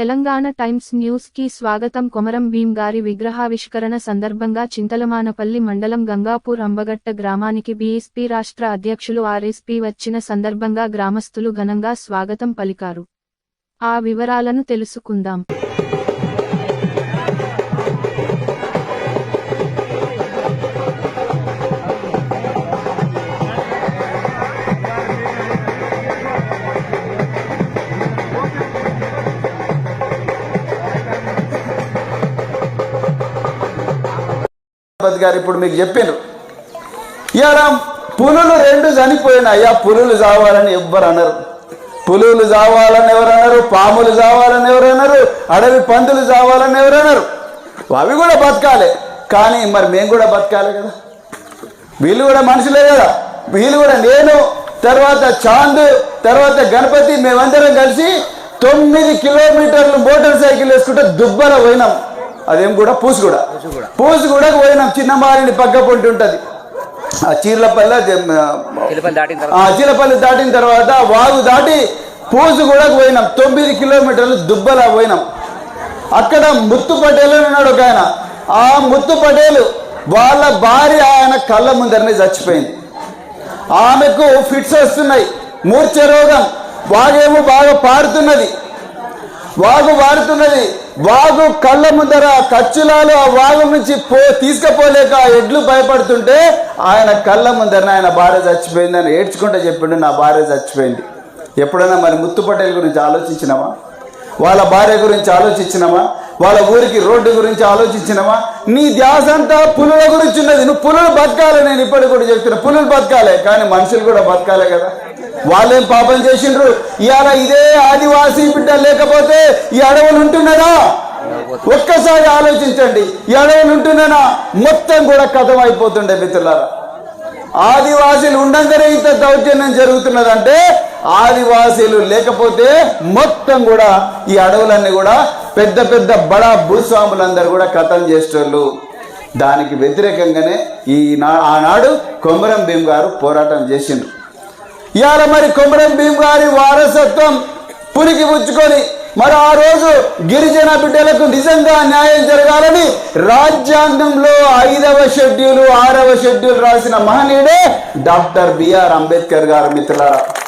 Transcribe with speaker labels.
Speaker 1: Telangana times న్యూస్కి స్వాగతం. కొమరం భీం గారి విగ్రహావిష్కరణ సందర్భంగా చింతలమానపల్లి మండలం గంగాపూర్ అంబగట్ట గ్రామానికి బీఎస్పీ రాష్ట్ర అధ్యక్షులు ఆర్ఎస్పీ వచ్చిన సందర్భంగా గ్రామస్తులు ఘనంగా స్వాగతం పలికారు. ఆ వివరాలను తెలుసుకుందాం.
Speaker 2: గారు ఇప్పుడు మీకు చెప్పిండ్రు ఇలా పులులు రెండు చనిపోయినాయి. అయ్యా పులులు చావాలని ఎవ్వరు అనరు. పులులు చావాలని ఎవరన్నారు పాములు చావాలని ఎవరన్నారు అడవి పందులు చావాలని ఎవరన్నారు అవి కూడా బతకాలి. కానీ మరి మేము కూడా బతకాలి కదా. వీళ్ళు కూడా మనుషులే కదా. వీళ్ళు కూడా నేను తర్వాత చాంద్ తర్వాత గణపతి మేమందరం కలిసి తొమ్మిది కిలోమీటర్లు మోటార్ సైకిల్ వేసుకుంటే దుబ్బల పోయినాం. అదేం కూడా పూసు కూడా పూసు కూడా పోయినాం చిన్న మారిని పక్క పొంటి ఉంటుంది ఆ చీర్లపల్లి
Speaker 3: తిరుపతి దాటిన తర్వాత.
Speaker 2: ఆ చీలపల్లి దాటిన తర్వాత వాగు దాటి పూసు కూడా పోయినాం. తొమ్మిది కిలోమీటర్లు దుబ్బల పోయినాం. అక్కడ ముత్తు పటేల్ ఉన్నాడు ఒక ఆయన. ఆ ముత్తు పటేల్ వాళ్ళ భార్య ఆయన కళ్ళ ముందరనే చచ్చిపోయింది. ఆమెకు ఫిట్స్ వస్తున్నాయి. మూర్ఛ రోగం. వాగేమో బాగా పారుతున్నది. వాగు వారుతున్నది వాగు కళ్ళ ముందర కచ్చులాలు ఆ వాగు నుంచి పో తీసుకుపోలేక ఆ ఎడ్లు భయపడుతుంటే ఆయన కళ్ళ ముందర ఆయన భార్య చచ్చిపోయింది అని ఏడ్చుకుంటే చెప్పిండు నా భార్య చచ్చిపోయింది. ఎప్పుడైనా మరి ముత్తు పటేల్ గురించి ఆలోచించినామా వాళ్ళ భార్య గురించి ఆలోచించినామా వాళ్ళ ఊరికి రోడ్డు గురించి ఆలోచించినవా? నీ ధ్యాస అంతా పులుల గురించి ఉన్నది. నువ్వు పులులు బతకాలి నేను ఇప్పటికి కూడా చెప్తున్నా. పులులు బతకాలే కానీ మనుషులు కూడా బతకాలే కదా. వాళ్ళేం పాపం చేసిండ్రు? ఇవాళ ఇదే ఆదివాసీ బిడ్డ లేకపోతే ఈ అడవులు ఉంటున్నారా ఒక్కసారి ఆలోచించండి. ఈ అడవులు ఉంటున్నానా? మొత్తం కూడా కథం అయిపోతుండే మిత్రులారా. ఆదివాసీలు ఉండంగానే ఇంత దౌర్జన్యం జరుగుతున్నదంటే ఆదివాసీలు లేకపోతే మొత్తం కూడా ఈ అడవులన్నీ కూడా పెద్ద పెద్ద బడా భూస్వాములందరూ కూడా కథం చేసేటోళ్ళు. దానికి వ్యతిరేకంగానే ఈ నా- ఆనాడు కొమరం భీం గారు పోరాటం చేసిండ్రు. ఇవాళ మరి కొమరం భీం గారి వారసత్వం పురికి పుచ్చుకొని మరి ఆ రోజు గిరిజన బిడ్డలకు నిజంగా న్యాయం జరగాలని రాజ్యాంగంలో ఐదవ షెడ్యూల్ ఆరవ షెడ్యూల్ రాసిన మహనీయుడే డాక్టర్ బిఆర్ అంబేద్కర్ గారు మిత్రులారా.